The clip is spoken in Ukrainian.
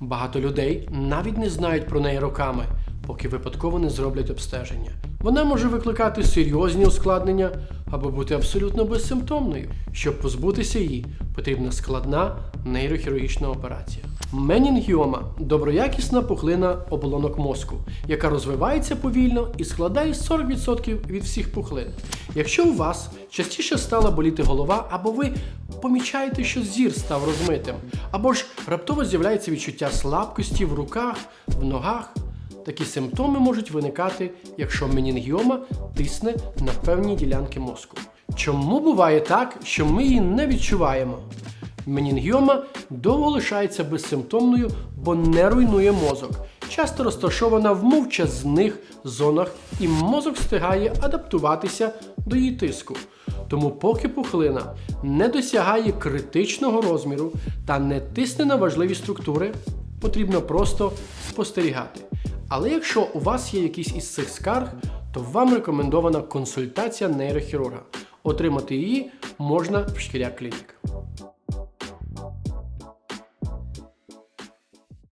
Багато людей навіть не знають про неї роками, поки випадково не зроблять обстеження. Вона може викликати серйозні ускладнення або бути абсолютно безсимптомною. Щоб позбутися її, потрібна складна нейрохірургічна операція. Менінгіома доброякісна пухлина оболонок мозку, яка розвивається повільно і складає 40% від всіх пухлин. Якщо у вас частіше стала боліти голова, або ви помічаєте, що зір став розмитим, або ж раптово з'являється відчуття слабкості в руках, в ногах. Такі симптоми можуть виникати, якщо менінгіома тисне на певні ділянки мозку. Чому буває так, що ми її не відчуваємо? Менінгіома довго лишається безсимптомною, бо не руйнує мозок, часто розташована в мовчазних зонах, і мозок встигає адаптуватися до її тиску. Тому, поки пухлина не досягає критичного розміру та не тисне на важливі структури, потрібно просто спостерігати. Але якщо у вас є якісь із цих скарг, то вам рекомендована консультація нейрохірурга. Отримати її можна в шкіря клінік.